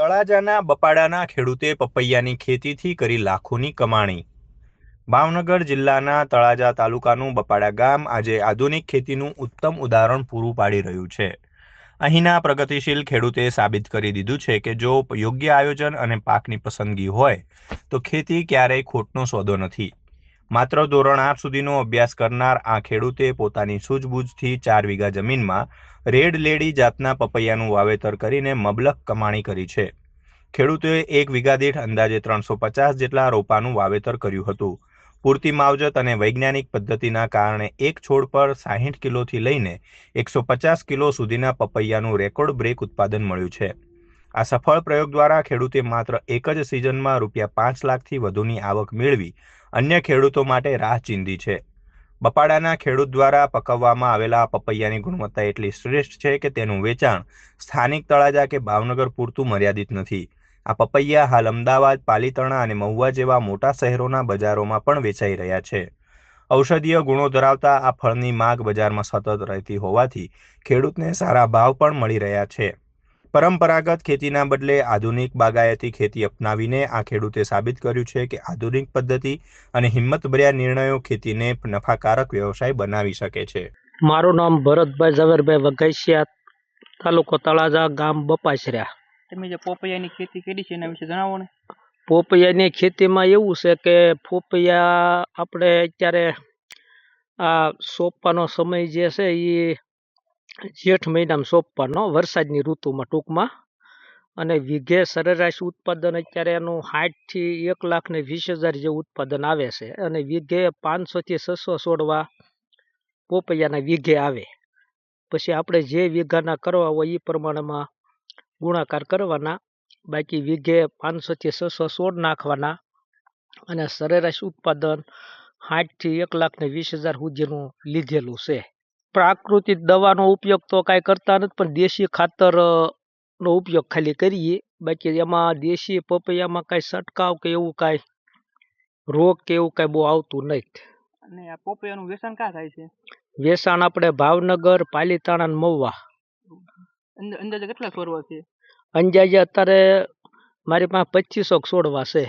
તળાજાના બપાડાના ખેડૂતે પપૈયાની ખેતીથી કરી લાખોની કમાણી. ભાવનગર જિલ્લાના તળાજા તાલુકાનું બપાડા ગામ આજે આધુનિક ખેતીનું ઉત્તમ ઉદાહરણ પૂરું પાડી રહ્યું છે. અહીંના પ્રગતિશીલ ખેડૂતે સાબિત કરી દીધું છે કે જો યોગ્ય આયોજન અને પાકની પસંદગી હોય, તો ખેતી ક્યારેય ખોટનો સોદો નથી. માત્ર ધોરણ આઠ સુધીનો અભ્યાસ કરનાર આ ખેડૂતે પોતાની સૂઝબૂઝથી ચાર વીઘા જમીનમાં રેડ લેડી જાતના પપૈયાનું વાવેતર કરીને મબલક કમાણી કરી છે. ખેડૂતોએ એક વીઘા દીઠ અંદાજે ત્રણસો પચાસ જેટલા રોપાનું વાવેતર કર્યું હતું. પૂરતી માવજત અને વૈજ્ઞાનિક પદ્ધતિના કારણે એક છોડ પર સાહીઠ કિલોથી લઈને એકસો પચાસ કિલો સુધીના પપૈયાનું રેકોર્ડ બ્રેક ઉત્પાદન મળ્યું છે. આ સફળ પ્રયોગ દ્વારા ખેડૂતે માત્ર એક જ સિઝનમાં રૂપિયા પાંચ લાખથી વધુની આવક મેળવી અન્ય ખેડૂતો માટે રાહ ચીંધી છે. બપાડાના ખેડૂત દ્વારા પકવવામાં આવેલા પપૈયાની ગુણવત્તા એટલી શ્રેષ્ઠ છે કે તેનું વેચાણ સ્થાનિક તળાજા કે ભાવનગર પૂરતું મર્યાદિત નથી. આ પપૈયા હાલ અમદાવાદ, પાલીતણા અને મહુવા જેવા મોટા શહેરોના બજારોમાં પણ વેચાઈ રહ્યા છે. ઔષધીય ગુણો ધરાવતા આ ફળની માગ બજારમાં સતત રહેતી હોવાથી ખેડૂતને સારા ભાવ પણ મળી રહ્યા છે. પરંપરાગત ખેતીના બદલે આધુનિક બાગાયતી ખેતી અપનાવીને આ ખેડૂતે સાબિત કર્યું છે કે આધુનિક પદ્ધતિ અને હિંમતભર્યા નિર્ણયો ખેતીને નફાકારક વ્યવસાય બનાવી શકે છે. મારું નામ ભરતભાઈ ઝવેરભાઈ વઘાસિયા તાલુકો તળાજા ગામ બપાસર્યા તમે જે પોપૈયાની ખેતી કરી છે એના વિશે જણાવો ને. પોપૈયાની ખેતીમાં એવું છે કે પોપૈયા આપણે અત્યારે આ સોંપવાનો સમય જે છે એ જેઠ મહિનામાં સોંપવાનો વરસાદની ઋતુમાં ટૂંકમાં. અને વીઘે સરેરાશ ઉત્પાદન અત્યારે એનું સાઠથી એક લાખ ને વીસ હજાર જેવું ઉત્પાદન આવે છે. અને વીઘે પાંચસોથી છસો છોડવા પોપૈયાના વીઘે આવે. પછી આપણે જે વીઘાના કરવા હોય એ પ્રમાણેમાં ગુણાકાર કરવાના. બાકી વીઘે પાંચસોથી છસો છોડ નાખવાના. અને સરેરાશ ઉત્પાદન સાઠથી એક લાખ ને વીસ હજાર સુધીનું લીધેલું છે. પ્રાકૃતિક દવાનો ઉપયોગ તો કાંઈ કરતા નથી પણ દેશી ખાતર નો ઉપયોગ ખાલી કરીએ. બાકી એમાં દેશી પપૈયામાં કાંઈ છંટકાવ કે એવું કાંઈ રોગ કે એવું કાંઈ બહુ આવતું નથી. અને આ પોપૈયાનું વેચાણ ક્યાં થાય છે? વેચાણ આપણે ભાવનગર પાલીતાણા ને મહુવા. અંદાજે કેટલા છોડવા છે? અંજાજે અત્યારે મારી પાસે પચીસો છોડવા છે.